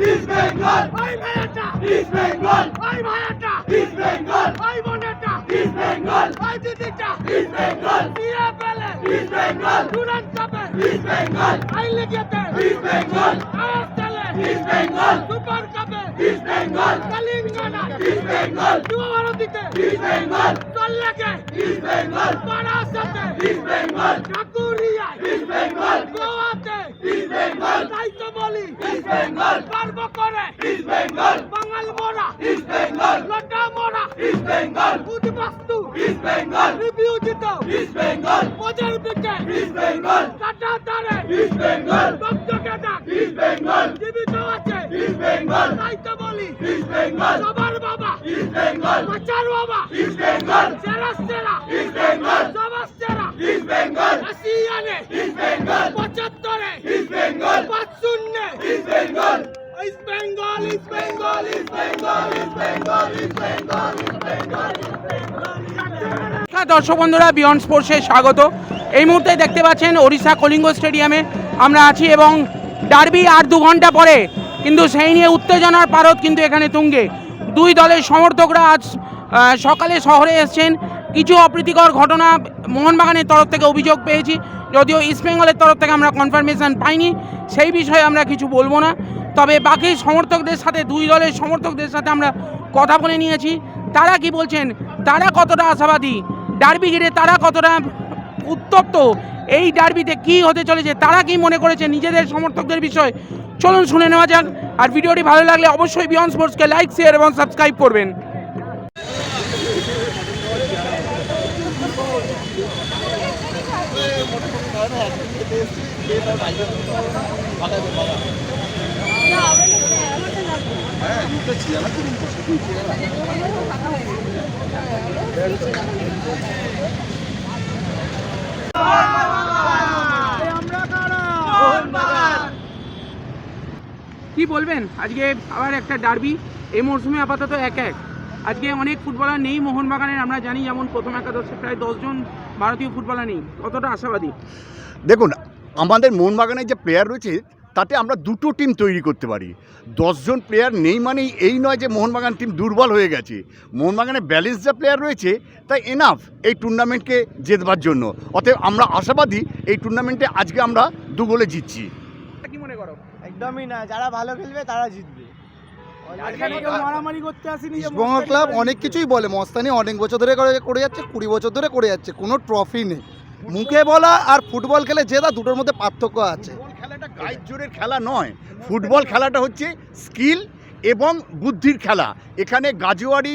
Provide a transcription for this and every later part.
East Bengal ওই মেয়েটা east Bengal ওই ভাইয়াটা ইস্ট বেঙ্গল ওই বোনেটা ইস্ট বেঙ্গল ওই দিদিটা ইস্ট বেঙ্গল দিয়ে পেলে ইস্ট বেঙ্গল তুরন্ত চাপে ইস্ট বেঙ্গল আই লেগেতে ইস্ট বেঙ্গল আয়াস তেলে ইস্ট বেঙ্গল সুপার কাপে ইস্ট বেঙ্গল তেলেঙ্গানা ইস্ট বেঙ্গল যুব ভারতীতে ইস্ট বেঙ্গল চল্লেকে ইস্ট বেঙ্গল বারাসাতে ইস্ট বেঙ্গল ঠাকুরিয়া ইস্ট বেঙ্গল গোয়াতে ইস্ট বেঙ্গল দায়িত্ব বলি ইস্ট বেঙ্গল গর্ব করে ইস্ট বেঙ্গল বাঙাল মোরা ইস্ট বেঙ্গল লটা মোরা ইস্ট বেঙ্গল উদ্বাস্তু ইস্ট বেঙ্গল রিভিউজিত ইস্ট বেঙ্গল পদের দিকে ইস্ট বেঙ্গল কাটা তারে ইস্ট বেঙ্গল দপ্তকে ডাক ইস্ট বেঙ্গল জীবিত আছে ইস্ট বেঙ্গল দায়িত্ব বলি ইস্ট বেঙ্গল সবার বাবা ইস্ট বেঙ্গল বাচ্চার বাবা ইস্ট বেঙ্গল সেরা সেরা ইস্ট বেঙ্গল সবার সেরা ইস্ট বেঙ্গল আসিয়ানে ইস্ট বেঙ্গল পঁচাত্তরে ইস্ট বেঙ্গল পাঁচ East Bengal East Bengal East Bengal East Bengal East Bengal East Bengal East Bengal দর্শক বন্ধুরা বিয়ন্ড স্পোর্টসে স্বাগত। এই মুহূর্তে দেখতে পাচ্ছেন ওড়িশা কলিঙ্গ স্টেডিয়ামে আমরা আছি এবং ডার্বি আর দু ঘণ্টা পরে, কিন্তু সেই নিয়ে উত্তেজনার পারদ কিন্তু এখানে তুঙ্গে। দুই দলের সমর্থকরা আজ সকালে শহরে এসছেন। কিছু অপ্রীতিকর ঘটনা মোহনবাগানের তরফ থেকে অভিযোগ পেয়েছি, যদিও ইস্টবেঙ্গলের তরফ থেকে আমরা কনফার্মেশন পাইনি। সেই বিষয়ে আমরা কিছু বলব না তবে বাকি সমর্থকদের সাথে দুই দলের সমর্থকদের সাথে আমরা কথা বলে নিয়েছি তারা কি বলছেন তারা কতটা আশাবাদী ডার্বি ঘিরে তারা কতটা উত্তপ্ত এই ডার্বিতে কি হতে চলেছে তারা কি মনে করেছে নিজেদের সমর্থকদের বিষয় চলুন শুনে নেওয়া যাক আর ভিডিওটি ভালো লাগলে অবশ্যই বিয়ন স্পোর্টসকে লাইক শেয়ার এবং সাবস্ক্রাইব করবেন কি বলবেন? আজকে আবার একটা ডার্বি এই মরশুমে আপাতত এক এক। আজকে অনেক ফুটবলার নেই মোহনবাগানের, আমরা জানি যেমন প্রথম একাদশে প্রায় দশজন ভারতীয় ফুটবলার নেই। কতটা আশাবাদী? দেখুন আমাদের মোহনবাগানের যে প্লেয়ার রয়েছে তাতে আমরা দুটো টিম তৈরি করতে পারি। দশজন প্লেয়ার নেই মানেই এই নয় যে মোহনবাগান টিম দুর্বল হয়ে গেছে। মোহনবাগানের ব্যালেন্স যা প্লেয়ার রয়েছে তাই এনাফ এই টুর্নামেন্টকে জেতবার জন্য। অতএব আমরা আশাবাদী এই টুর্নামেন্টে আজকে আমরা দু গোলে জিতছি। কি মনে করো? একদমই না যারা ভালো খেলবে তারা জিতবে। মস্তানি ক্লাব অনেক কিছুই বলে মস্তানি অনেক বছর ধরে করে করে যাচ্ছে কুড়ি বছর ধরে করে যাচ্ছে কোনো ট্রফি নেই। মুখে বলা আর ফুটবল খেলে জেতা দুটোর মধ্যে পার্থক্য আছে। খেলাটা গায়ের জোরের খেলা নয়। ফুটবল খেলাটা হচ্ছে স্কিল এবং বুদ্ধির খেলা। এখানে গাজোয়ারি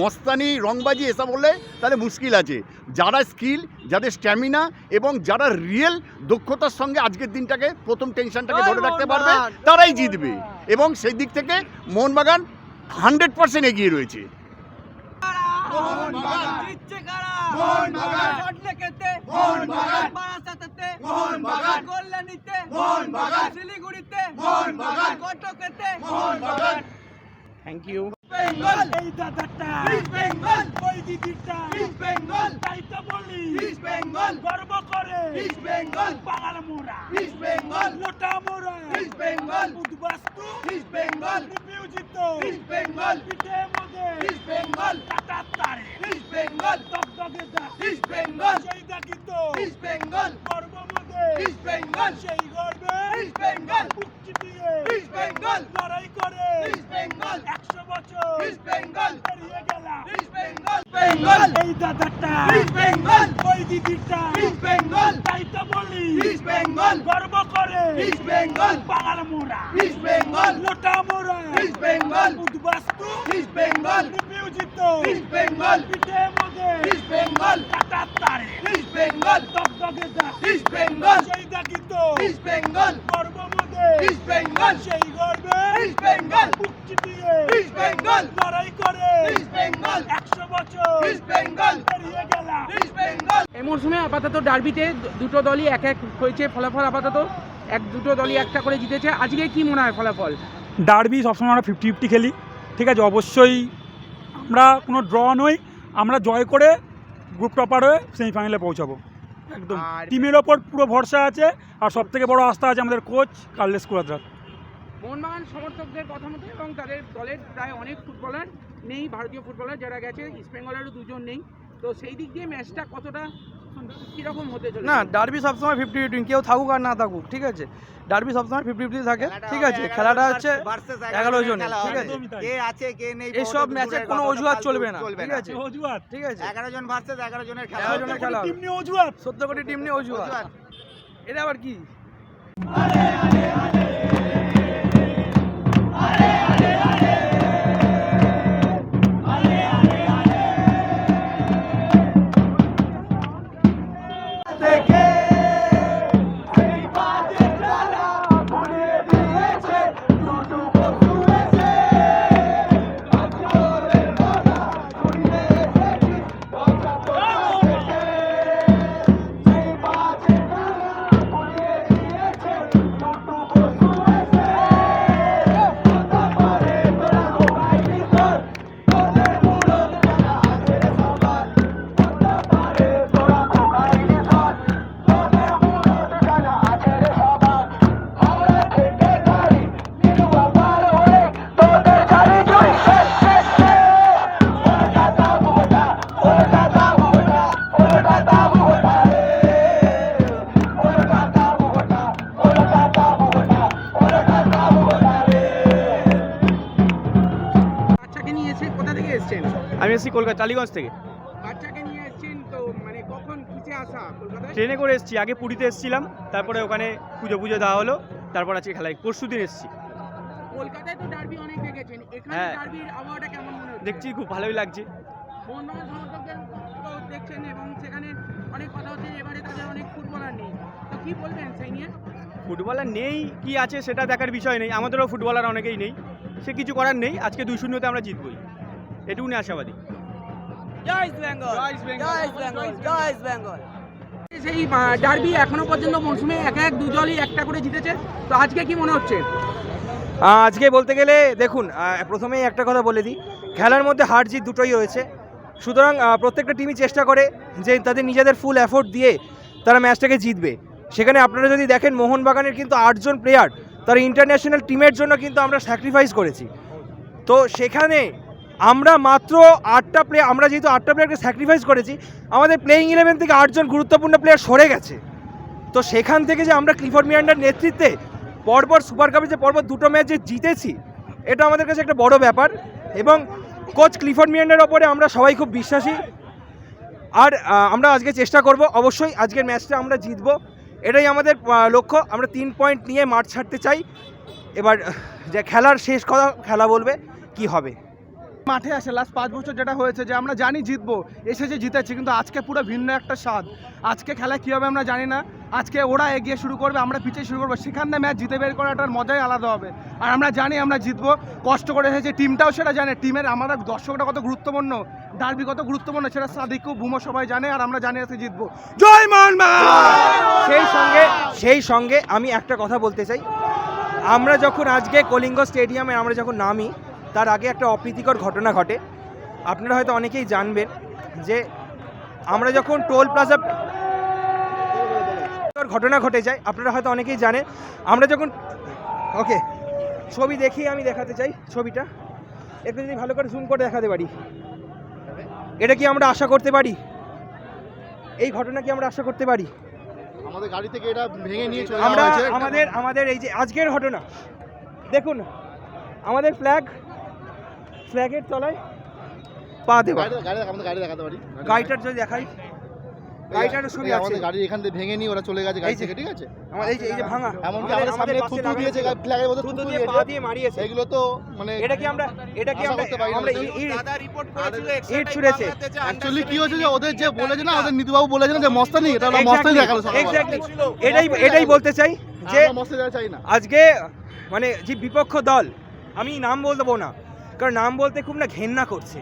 মস্তানি রংবাজি এসব বললে তাহলে মুশকিল আছে। যারা স্কিল যাদের স্ট্যামিনা এবং যারা রিয়েল দক্ষতার সঙ্গে আজকের দিনটাকে প্রথম টেনশনটাকে ধরে রাখতে পারবে তারাই জিতবে। এবং সেই দিক থেকে মোহনবাগান হান্ড্রেড পার্সেন্ট এগিয়ে রয়েছে। কারা। বারাসাতেতে। কল্যাণীতে। মোহনবাগান। শিলিগুড়িতে। কটকেতে। মোহনবাগান। থ্যাংক ইউ বেঙ্গল এই দাদাটা। ইস্ট বেঙ্গল ওই দিদিটা। ইস্ট বেঙ্গল দায়িত্ব বলি। ইস্ট বেঙ্গল গর্ব করে। ইস্ট বেঙ্গল বাঙাল মোরা। ইস্ট বেঙ্গল লোটা মোরা ইস্ট বেঙ্গল উদ্বাস্তু ইস্ট বেঙ্গল রিভিউজিত ইস্ট বেঙ্গল পিঠে মধ্যে ইস্ট বেঙ্গল কাটা তারে ইস্ট বেঙ্গল দগদগে দা ইস্ট বেঙ্গল সেই দাগিত ইস্ট বেঙ্গল গর্ব মধ্যে ইস্ট বেঙ্গল সেই গর্বে ইস্ট বেঙ্গল মুক্তি দিয়ে ইস্ট বেঙ্গল লড়াই করে ইস্ট বেঙ্গল একশো বছর ইস্ট বেঙ্গল পেরিয়ে গেলাম ইস্ট বেঙ্গল বেঙ্গল এই দাদাটা ইস্ট বেঙ্গল ওই দিদিটা ইস্ট বেঙ্গল দায়িত্ব বলি ইস্ট বেঙ্গল গর্ব করে ইস্ট বেঙ্গল বাঙাল মোরা ইস্ট বেঙ্গল লোটা মোরা ইস্ট বেঙ্গল উদ্বাস্তু ইস্ট বেঙ্গল ইস্ট বেঙ্গল পিঠে মধ্যে ইস্ট বেঙ্গল কাটা তারে ইস্ট বেঙ্গল দগদগে দা ইস্ট বেঙ্গল সেই দাগিত ইস্ট বেঙ্গল গর্ব মধ্যে ইস্ট বেঙ্গল সেই গর্বে ইস্ট বেঙ্গল মুক্তি দিয়ে ইস্ট বেঙ্গল লড়াই করে ইস্ট বেঙ্গল একশো বছর ইস্ট বেঙ্গল পেরিয়ে গেলাম ইস্ট বেঙ্গল এই মুহূর্তে মরশুমে আপাতত ডার্বিতে দুটো দলই এক এক হয়েছে ফলাফল আপাতত এক দুটো দলই একটা করে জিতেছে আজকে কি মনে হয় ফলাফল ডার্বি সবসময় আমরা ফিফটি ফিফটি খেলি ঠিক আছে অবশ্যই আমরা কোনো ড্র নই আমরা জয় করে গ্রুপ টপার হয়ে সেমিফাইনালে পৌঁছাবো। একদম। টিমের ওপর পুরো ভরসা আছে আর সব থেকে বড় আস্থা আছে আমাদের কোচ কার্লেস কুয়াদ্রাত মোহনবাগান সমর্থকদের কথা মতো এবং তাদের দলের প্রায় অনেক ফুটবলার নেই ভারতীয় ফুটবলার যারা গেছে ইস্ট বেঙ্গলেরও দুজন নেই। তো সেই দিক দিয়ে ম্যাচটা কতটা কীরকম হতে চলেছে? না ডার্বি সবসময় ফিফটি ফিফটি কেউ থাকুক আর না থাকুক ঠিক আছে? ডার্বি সবসময় ফিফটি ফিফটি থাকে ঠিক আছে? খেলাটা হচ্ছে এগারো জন ঠিক আছে? কে আছে কে নেই এইসব ম্যাচে কোনো অজুহাত চলবে না ঠিক আছে? অজুহাত ঠিক আছে এগারো জন ভার্সেস এগারো জনের খেলা এগারো জনের খেলা টিম নিয়ে অজুহাত। সত্য কোটি টিম নিয়ে অজুহাত। এটা আবার কি? এসেছেন? আমি এসেছি কলকাতা টালিগঞ্জ থেকে। বাচ্চাকে নিয়ে এসেছেন তো মানে কখন কিসে আসা কলকাতায়? ট্রেনে করে এসেছি। আগে পুরীতে এসেছিলাম তারপরে ওখানে পুজো পুজো দেওয়া হলো তারপর আজকে খেলায়। পরশু দিন এসেছি। কলকাতায় তো ডার্বি অনেক দেখেছেন। এখানে হ্যাঁ। ডার্বির আবহাওয়াটা কেমন মনে হচ্ছে? দেখছি খুব ভালোই লাগছে। মোহনবাগান সমর্থকদের দেখছেন এবং সেখানে অনেক কথা হচ্ছে। এবারে তাদের অনেক ফুটবলার নেই। তো কি বলবেন সেই নিয়ে? ফুটবলার নেই কি আছে সেটা দেখার বিষয় নেই। আমাদেরও ফুটবলার অনেকেই নেই। সে কিছু করার নেই। আজকে দুই শূন্যতে আমরা জিতবই। এটুকুনি আশাবাদী। সেই ডার্বি এখনও পর্যন্ত মৌসুমে এক এক দু দলই একটা করে জিতেছে। তো আজকে কি মনে হচ্ছে? আজকে বলতে গেলে দেখুন প্রথমেই একটা কথা বলে দিই খেলার মধ্যে হার জিত দুটোই রয়েছে। সুতরাং প্রত্যেকটা টিমই চেষ্টা করে যে তাদের নিজেদের ফুল এফোর্ট দিয়ে তারা ম্যাচটাকে জিতবে। সেখানে আপনারা যদি দেখেন মোহনবাগানের কিন্তু আটজন প্লেয়ার তারা ইন্টারন্যাশনাল টিমের জন্য কিন্তু আমরা স্যাক্রিফাইস করেছি। তো সেখানে আমরা মাত্র আটটা প্লেয়ার আমরা যেহেতু আটটা প্লেয়ারকে স্যাক্রিফাইস করেছি, আমাদের প্লেয়িং ইলেভেন থেকে আটজন গুরুত্বপূর্ণ প্লেয়ার সরে গেছে। তো সেখান থেকে যে আমরা ক্লিফোর্ড মিয়ান্ডার নেতৃত্বে পরপর সুপার কাপে যে পরপর দুটো ম্যাচ যে জিতেছি, এটা আমাদের কাছে একটা বড় ব্যাপার এবং কোচ ক্লিফোর্ড মিয়ান্ডার ওপরে আমরা সবাই খুব বিশ্বাসী। আর আমরা আজকে চেষ্টা করব, অবশ্যই আজকের ম্যাচটা আমরা জিতবো। এটাই আমাদের লক্ষ্য। আমরা তিন পয়েন্ট নিয়ে মাঠ ছাড়তে চাই। এবার যে খেলার শেষ কথা, খেলা বলবে, কি হবে? মাঠে আসে লাস্ট পাঁচ বছর যেটা হয়েছে যে আমরা জানি জিতবো এসে যে জিতেছি, কিন্তু আজকে পুরো ভিন্ন একটা স্বাদ। আজকে খেলা কী হবে আমরা জানি না। আজকে ওরা এগিয়ে শুরু করবে, আমরা পিছিয়ে শুরু করব। সেখানে ম্যাচ জিতে বের করাটার মজাই আলাদা হবে। আর আমরা জানি আমরা জিতবো। কষ্ট করে এসেছে টিমটাও সেটা জানে। টিমের আমাদের দর্শকরা কত গুরুত্বপূর্ণ ডার্বি কত গুরুত্বপূর্ণ, সেটা সাদিকু বুমো সবাই জানে, আর আমরা জানি আজকে জিতবো। জয় মোহনবাগান সেই সঙ্গে সেই সঙ্গে আমি একটা কথা বলতে চাই। আমরা যখন আজকে কলিঙ্গ স্টেডিয়ামে আমরা যখন নামি তার আগে একটা অপ্রীতিকর ঘটনা ঘটে। আপনারা হয়তো অনেকেই জানবেন যে আমরা যখন টোল প্লাজা ঘটনা ঘটে যায় আপনারা হয়তো অনেকেই জানেন আমরা যখন ওকে ছবি দেখিয়ে আমি দেখাতে চাই ছবিটা। একটু যদি ভালো করে জুম করে দেখাতে পারি। এটা কি আমরা আশা করতে পারি? এই ঘটনা কি আমরা আশা করতে পারি? আমাদের গাড়ি থেকে এটা ভেঙে নিয়ে চলে আমরা আমাদের আমাদের এই যে আজকের ঘটনা দেখুন আমাদের ফ্ল্যাগ ফ্ল্যাগের তলায় পা দেওয়া। গাড়ি দেখাতে পারি। গাড়িটার যদি দেখাই। গাড়িটারও ছবি আছে। গাড়ি এখান থেকে ভেঙে নিয়ে ওরা চলে গেছে গাড়ি থেকে, ঠিক আছে? আমাদের এই যে এই যে ভাঙা। এমনকি আমাদের- আমাদের সামনে থুতু দিয়েছে ফ্ল্যাগের মধ্যে থুতু থুতু দিয়ে পা দিয়ে মারিয়েছে। এগুলো তো মানে এটা কি আমরা এটা কি আমরা করতে পারি না। আমরা ই- ই- দাদা রিপোর্ট করেছিল ইট ছুঁড়েছে। অ্যাকচুয়ালি কি হয়েছে যে ওদের যে বলেছে না ওদের নীতিবাবু বলেছে যে মস্তানি এটা হলো মস্তানি দেখাল এক্স্যাক্টলি এটাই এটাই বলতে চাই যে মস্তানি চাই না। আজকে মানে যে বিপক্ষ দল আমি নাম বলতে না। কারণ নাম বলতে খুব না ঘেন্না করছে।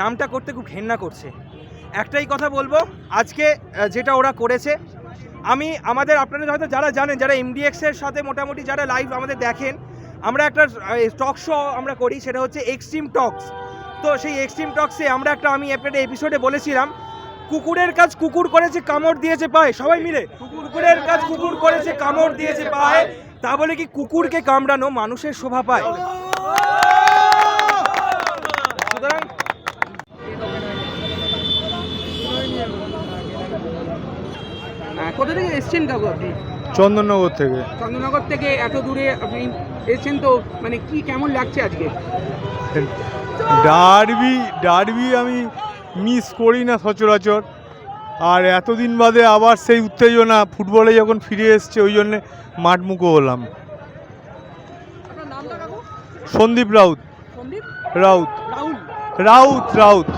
নামটা করতে খুব ঘেন্না করছে। একটাই কথা বলব, আজকে যেটা ওরা করেছে, আমি, আমাদের আপনারা হয়তো যারা জানেন, যারা এমডিএক্সের সাথে মোটামুটি যারা লাইভ আমাদের দেখেন, আমরা একটা টক শো আমরা করি, সেটা হচ্ছে এক্সট্রিম টক্স তো সেই এক্সট্রিম টক্সে আমরা একটা, আমি একটা এপিসোডে বলেছিলাম, কুকুরের কাজ কুকুর করেছে, কামড় দিয়েছে পায়, সবাই মিলে। কুকুরের কাজ কুকুর করেছে, কামড় দিয়েছে পায়, তা বলে কি কুকুরকে কামড়ানো মানুষের শোভা পায় সুতরাং আহ, কোথা থেকে এসছেন কাকু আপনি চন্দননগর থেকে। চন্দ্রনগর থেকে এত দূরে আপনি এসছেন তো মানে কি কেমন লাগছে আজকে? ডারবি ডারবি আমি মিস করি না সচরাচর। আর এতদিন বাদে আবার সেই উত্তেজনা ফুটবলে যখন ফিরে এসছে ওই জন্যে মাঠমুখো হলাম। সন্দীপ রাউত। রাউত। রাউত রাউত।